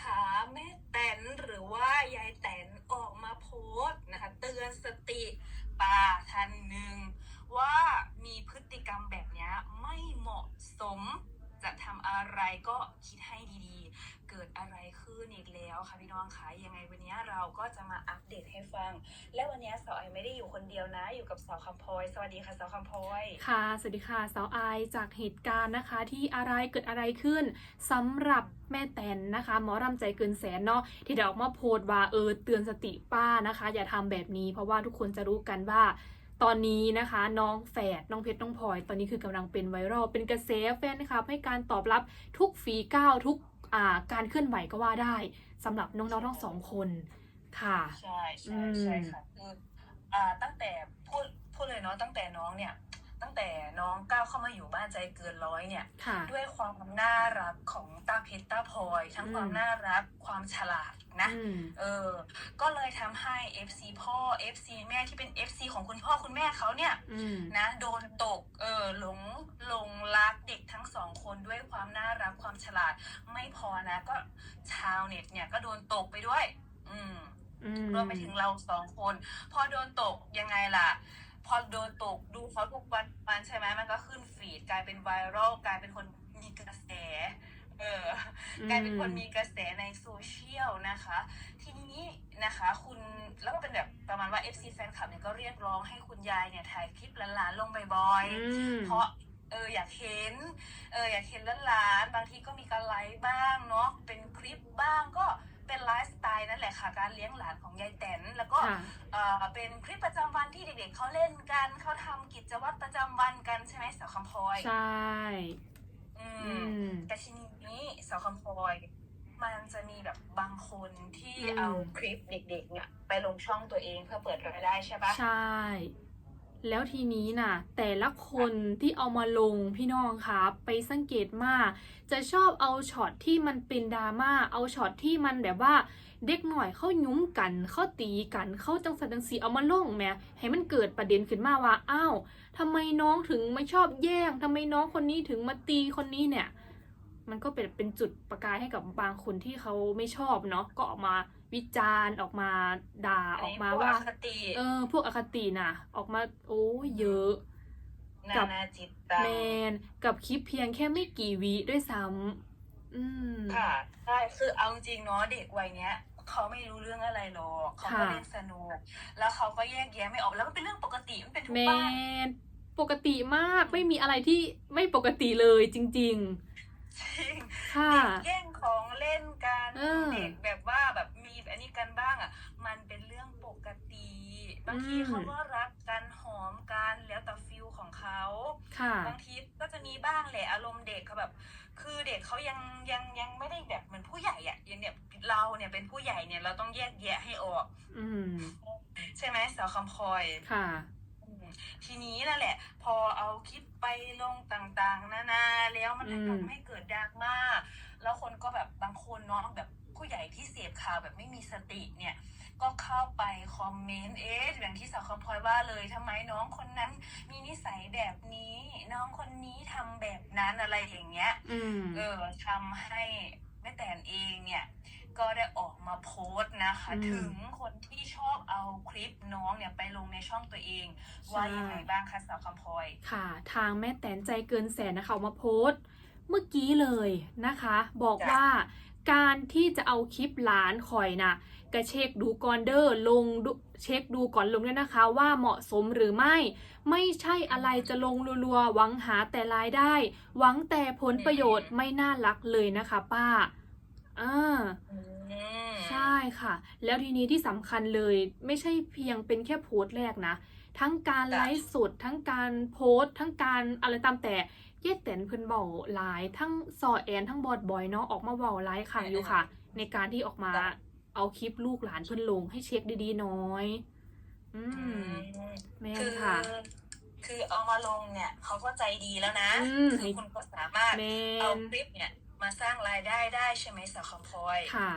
คะแม่แตนหรือว่ายายแตนออกมาโพสต์นะคะเตือนสติป้าท่านหนึ่งว่ามีพฤติกรรมแบบนี้ไม่เหมาะสม จะทำอะไรก็คิดให้ดีๆ เกิดอะไร แล้วค่ะพี่น้องคะยังไงวันนี้เราก็จะมาอัปเดตให้ฟัง และวันนี้สาวไอไม่ได้อยู่คนเดียวนะ อยู่กับสาวคำพลอยสวัสดีค่ะสาวคำพลอยค่ะ สวัสดีค่ะสาวไอจากเหตุการณ์นะคะ ที่อะไรเกิดอะไรขึ้นสำหรับแม่แตนนะคะ หมอรำใจเกินแสนเนาะที่เดี๋ยวออกมาโพสต์ว่าเออเตือนสติป้านะคะ อย่าทำแบบนี้ เพราะว่าทุกคนจะรู้กันว่าตอนนี้นะคะน้องแฝดน้องเพชรน้องพลอย ตอนนี้คือกำลังเป็นไวรัลเป็นกระแสแฟนนะคะให้การตอบรับทุกฝีก้าวทุกการเคลื่อนไหวก็ว่าได้ สำหรับน้องๆทั้งสองคนค่ะ ใช่ใช่อืมใช่ค่ะคืออ่าตั้งแต่พูดพูดเลยเนาะตั้งแต่น้องเนี่ย ตั้งแต่น้องก้าวเข้ามาอยู่บ้านใจเกินร้อยเนี่ยค่ะด้วยความน่ารักของตาเพชรตาพลอย ทั้งอืมความน่ารักความฉลาดนะอืมเออ ก็เลยทำให้ FC พ่อ FC แม่ที่เป็น FC ของคุณพ่อคุณแม่เขาเนี่ยอืมนะโดนตกเออหลงหลงรักเด็กทั้งสองคนด้วยความน่ารักความฉลาด ไม่พอนะ ก็ชาวเน็ตเนี่ยก็โดนตกไปด้วยอืมอืมรวมไปถึงเราสองคน พอโดนตกยังไงล่ะ พอโดนตกดูเขาทุกวันวันใช่ไหมมันก็ขึ้นฟีดกลายเป็นไวรัลกลายเป็นคนมีกระแสเออกลายเป็นคนมีกระแสในโซเชียลนะคะ ทีนี้นะคะ คุณแล้วก็เป็นแบบประมาณว่า FC แฟนคลับเนี่ยก็เรียกร้องให้คุณยายเนี่ยถ่ายคลิปหลานๆลงบ่อยๆอืมเพราะ เอออยากเห็นเอออยากเห็นหลานๆบางทีก็มีการไลฟ์บ้างเนาะเป็นคลิปบ้างก็เป็นไลฟ์สไตล์นั่นแหละค่ะการเลี้ยงหลานของยายแตนแล้วก็ค่ะเออเป็นคลิปประจำวันที่เด็กๆเขาเล่นกันเขาทำกิจวัตรประจำวันกันใช่ไหมสาวคำพลอยใช่ อือืม ม แต่ทีนี้สาวคำพลอยมันจะมีแบบบางคนที่อืม เอาคลิปเด็กๆเนี่ยไปลงช่องตัวเองเพื่อเปิดรายได้ใช่ปะใช่ แล้วทีนี้น่ะแต่ละคนที่เอามาลงพี่น้องครับไปสังเกตมากจะชอบเอาช็อตที่มันเป็นดราม่าเอาช็อตที่มันแบบว่าเด็กหน่อยเข้ายุ้มกันเข้าตีกันเข้าจังสันจังสีเอามาลงแหม่ให้มันเกิดประเด็นขึ้นมาว่าอ้าวทำไมน้องถึงไม่ชอบแย่งทำไมน้องคนนี้ถึงมาตีคนนี้เนี่ย มันก็เป็นเป็นจุดประกายให้กับบางคนที่เขาไม่ชอบเนาะก็ออกมาวิจารณ์ออกมาด่าออกมาพวว่าอคติเออ พวกอคติน่ะ ออกมาโอ้ยเยอะนากับนาจิตตังแมนกับคลิปเพียงแค่ไม่กี่วิด้วยซ้ำอืมค่ะใช่คือเอาจริงเนาะเด็กวัยเนี้ยเขาไม่รู้เรื่องอะไรหรอกเขาก็ค่ะเล่นสนุกแล้วเขาก็แยกแยะไม่ออกแล้วมันเป็นเรื่องปกติมันเป็นทุกแมบ้านนปกติมากไม่มีอะไรที่ไม่ปกติเลยจริง จริงๆค่ะ เด็กแย่งของเล่นกันเออเด็กแบบว่าแบบมีอันนี้กันบ้างอะ มันเป็นเรื่องปกติบางทีอืม เขาก็รักกันหอมกันแล้วแต่ฟิลของเขา ค่ะ บางทีก็จะมีบ้างแหละอารมณ์เด็กเขาแบบ คือเด็กเขายังยังยังไม่ได้แบบเหมือนผู้ใหญ่อะอย่างเนี่ยเราเนี่ยเป็นผู้ใหญ่เนี่ยเราต้องแยกแยะให้ออก อืม ใช่ไหมสาวคำพลอย ค่ะ อืมทีนี้นั่นแหละ พอเอาคลิป ไปลงต่างๆ นานาแล้วมันอืม ทำให้เกิดดราม่าแล้วคนก็แบบบางคนเนาะแบบผู้ใหญ่ที่เสพข่าวแบบไม่มีสติเนี่ย ก็เข้าไปคอมเมนต์เอ๊ะอย่างที่สาวคำพลอยว่าเลยทำไมน้องคนนั้นมีนิสัยแบบนี้ น้องคนนี้ทำแบบนั้นอะไรอย่างเงี้ย อืม เออทำให้แม่แตนเองเนี่ย ก็ได้ออกมาโพสต์นะคะอืมถึงคนที่ชอบเอาคลิปน้องเนี่ยไปลงในช่องตัวเอง ว่าใช่ยังไงบ้างคะสาวคำพลอยค่ะ ทางแม่แตนใจเกินแสนนะคะออกมาโพสต์เมื่อกี้เลยนะคะ บอกจ้ะว่าการที่จะเอาคลิปหลานคอยน่ะก็เช็คดูก่อนเด้อลงดูเช็คดูก่อนลงด้วยนะคะ ว่าเหมาะสมหรือไม่ ไม่ใช่อะไรจะลงรัวๆหวังหาแต่รายได้ หวังแต่ผลประโยชน์ไม่น่ารักเลยนะคะป้า อ่าอืมใช่ค่ะ แล้วทีนี้ที่สำคัญเลยไม่ใช่เพียงเป็นแค่โพสต์แรกนะ ทั้งการจ้ะไลฟ์สดทั้งการโพสต์ทั้งการอะไรตามแต่เย็ดแตนเพิ่นเบาหลายทั้งซอแอนทั้งบอดบอยเนาะออกมาเบาหลายครั้งอยู่ค่ะ ในการที่ออกมาเอาคลิปลูกหลานเพิ่นลงให้เช็คดีๆน้อย อือืมมแม่คืนอค่ะคือเอามาลงเนี่ยเขาก็ใจดีแล้วนะอืมคือคุณก็สามารถแม่เอานคลิปเนี่ย มาสร้างรายได้ได้ใช่ไหมสาวคำพลอยค่ะ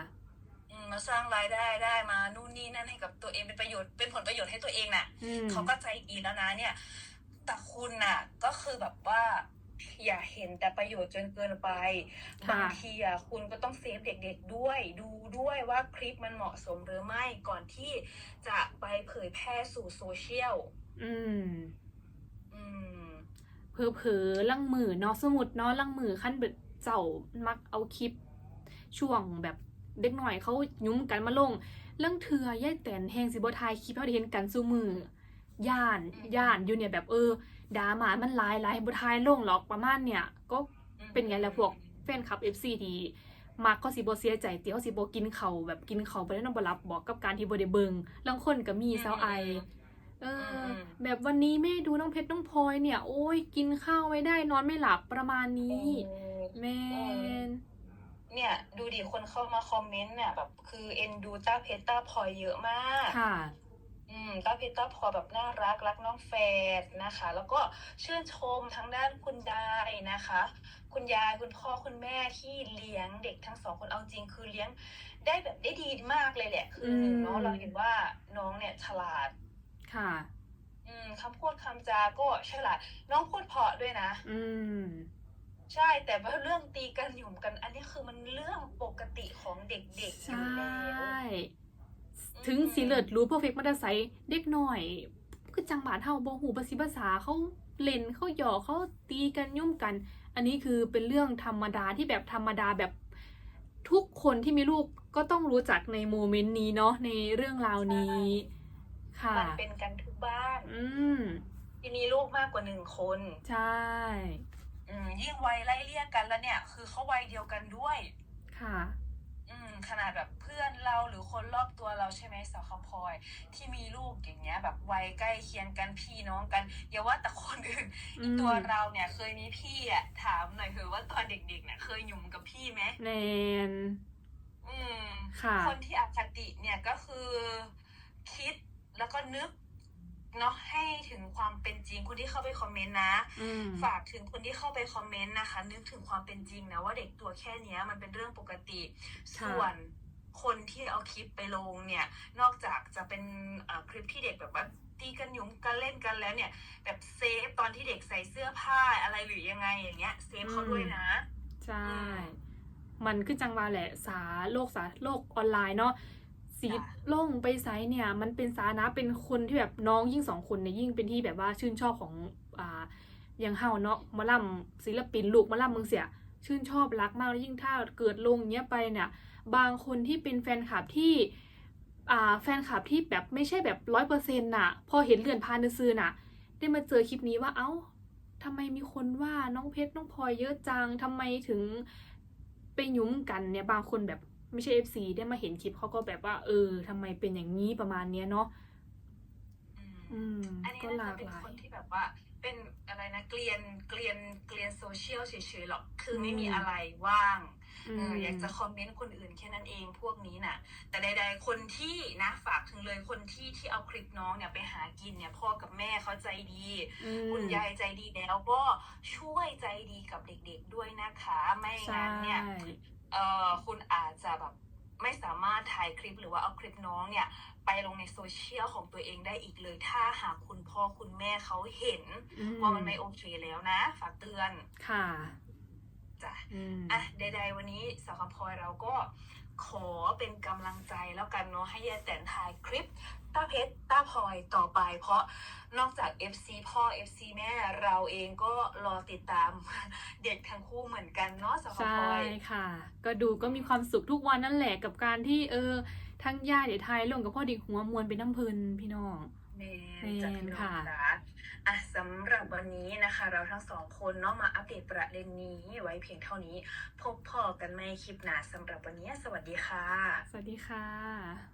อืมมาสร้างรายได้ได้มานู่นนี่นั่นให้กับตัวเองเป็นประโยชน์เป็นผลประโยชน์ให้ตัวเองน่ะอืมเขาก็ใจดีแล้วนะเนี่ย แต่คุณน่ะ ก็คือแบบว่าอย่าเห็นแต่ประโยชน์จนเกินไปค่ะบางทีอะคุณก็ต้องเซฟเด็กๆด้วย ดูด้วยว่าคลิปมันเหมาะสมหรือไม่ก่อนที่จะไปเผยแพร่สู่โซเชียลอืม อืมเผลอๆลังมือเนาะสมมุดเนาะลังมือขั้นเบิด เจ้ามักเอาคลิป ช่วงแบบเด็กหน่อยเขายุ้มกันมาลงลังเถือย่ายแตนแหงสิบ่ทายคลิปเขาได้เห็นกันซูมือย่านอืมย่านอยู่เนี่ยแบบเออดาหมามันหลายหลายบ่ทายลงหรอกประมาณเนี่ย ก็เป็นไงล่ะพวกแฟนคลับ FC ที่มักก็สิบ่เสียใจเตียวสิบ่กินเขาวแบบกินเขาวบ่ได้นอนบ่หลับบอกกับการที่บ่ได้เบิ่งลางคนก็มีเซาไอเอออมแบบวันนี้แม่ดูน้องเพชรน้องพลอยเนี่ย โอ้ยกินข้าวไม่ได้นอนไม่หลับประมาณนี้โอ้ แมนเนี่ย ดูดิคนเข้ามาคอมเมนต์เนี่ยแบบคือเอ็นดูต้าเพชรต้าพลอยเยอะมากค่ะอืมต้าเพชรต้าพลอยแบบน่ารักรักน้องแฟดนะคะ แล้วก็ชื่นชมทางด้านคุณยายนะคะ คุณยายคุณพ่อคุณแม่ที่เลี้ยงเด็กทั้งสองคนเอาจริงคือเลี้ยงได้แบบได้ดีมากเลยแหละ คือหนึ่งเนาะอืมเราเห็นว่าน้องเนี่ยฉลาด ค่ะ อืมคำพูดคำจาก็ฉลาด น้องพูดเพราะด้วยนะ อืม ใช่แต่ว่าเรื่องตีกันหยุ่มกัน อันนี้คือมันเรื่องปกติของเด็กๆอใชยู่แล้ว่ถึงสีเลิศรู้เพอร์เฟกต์มาได้ใสเด็กหน่อย คือจังหวะเท่าบ่หูภาษีภาษาเขาเล่นเขาหยอกเขาตีกันยุ่มกัน อันนี้คือเป็นเรื่องธรรมดาที่แบบธรรมดาแบบทุกคนที่มีลูกก็ต้องรู้จักในโมเมนต์นี้เนาะในเรื่องราวนี้ ค่ะ มันเป็นกันทุกบ้าน อืม ที่มีลูกมากกว่าหนึ่งคน ใช่อืม ยิ่งวัยไล่เลี่ยกันแล้วเนี่ย คือเขาวัยเดียวกันด้วย ค่ะ อืม ขนาดแบบเพื่อนเราหรือคนรอบตัวเราใช่ไหมสาวคำพลอย ที่มีลูกอย่างเงี้ย แบบวัยใกล้เคียงกันพี่น้องกันอย่าว่าแต่คนอื่นอืม ตัวเราเนี่ยเคยมีพี่อะถามหน่อยเถอะว่าตอนเด็กๆเนี่ยเคยหยุ่มกับพี่ไหมแนนอืม ค่ะ คนที่อคติเนี่ยก็คือคิดแล้วก็นึก เนาะให้ถึงความเป็นจริงคนที่เข้าไปคอมเมนต์นะ อืม ฝากถึงคนที่เข้าไปคอมเมนต์นะคะ นึกถึงความเป็นจริงนะว่าเด็กตัวแค่เนี้ยมันเป็นเรื่องปกติ ค่ะ ส่วนคนที่เอาคลิปไปลงเนี่ย นอกจากจะเป็นเอ่อคลิปที่เด็กแบบว่าตีกันหยุมกันเล่นกันแล้วเนี่ย แบบเซฟตอนที่เด็กใส่เสื้อผ้าอะไรหรือยังไงอย่างเงี้ยเซฟเขาด้วยนะ ใช่อืมมันขึ้นจังมาแหละ สาโลกสาโลกออนไลน์เนาะ สีจ้ะล่งไปไซส์เนี่ย มันเป็นสานะเป็นคนที่แบบน้องยิ่งสองคนเนี่ยยิ่งเป็นที่แบบว่าชื่นชอบของอ่าอย่างเฮาเนาะหมาล่ำศิลปินลูกหมาล่ำเมืองเสีย ชื่นชอบรักมากแล้วยิ่งถ้าเกิดลงเนี้ยไปเนี่ยบางคนที่เป็นแฟนคลับที่อ่าแฟนคลับที่แบบไม่ใช่แบบร้อยเปอร์เซ็นต์น่ะ พอเห็นเลื่อนพานซื้อๆน่ะ ได้มาเจอคลิปนี้ว่าเอ้าทำไมมีคนว่าน้องเพชรน้องพลอยเยอะจังทำไมถึงไปหยุ้มกันเนี่ยบางคนแบบ ไม่ใช่ FC ได้มาเห็นคลิปเขาก็แบบว่า เออทำไมเป็นอย่างนี้ประมาณเนี้ยเนาะอืมอืมอันนี้ก็หน่าลาจะกเป็นหลาคนยที่แบบว่า เป็นอะไรนะเกลียนเกลียนเกลียนโซเชียลเฉยๆหรอกคือไม่มีอืมอะไรว่างอืเอมออยากจะคอมเมนต์คนอื่นแค่นั้นเองพวกนี้น่ะ แต่ใด ๆ คนที่นะฝากถึงเลยคนที่ที่เอาคลิปน้องเนี่ยไปหากินเนี่ยพ่อกับแม่เขาใจดีอืมคุณยายใจดีแล้วก็ช่วยใจดีกับเด็ก ๆด้วยนะคะ ไม่ใช่งั้นเนี่ย เออคุณอาจจะแบบไม่สามารถถ่ายคลิปหรือว่าเอาคลิปน้องเนี่ย ไปลงในโซเชียลของตัวเองได้อีกเลย ถ้าหากคุณพ่อคุณแม่เขาเห็นอืว่ามันไม่โอเคแล้วนะ ฝากเตือนค่ะจ้ะ อืม อะใดๆวันนี้สาวคำพลอยเราก็ ขอเป็นกำลังใจแล้วกันเนาะให้ยายแตนถ่ายคลิปต้าเพชรต้าพลอยต่อไป เพราะนอกจาก FC พ่อ FC แม่เราเองก็รอติดตามเด็กทั้งคู่เหมือนกันเนาะสาวคำใช่พลอยค่ะ ก็ดูก็มีความสุขทุกวันนั่นแหละกับการที่เออ ทั้งย่าเดี๋ยวไทยลงกับพ่อเด็กหัวมวลเป็นน้ำเพลินพี่น้อง แมแม่นนจากพี่น้องค่ะจ๋าอะสำหรับวันนี้นะคะ เราทั้งสองคนเนาะมาอัปเดตประเด็นนี้ไว้เพียงเท่านี้ พบพอกันในคลิปหน้าสำหรับวันนี้ สวัสดีค่ะ สวัสดีค่ะ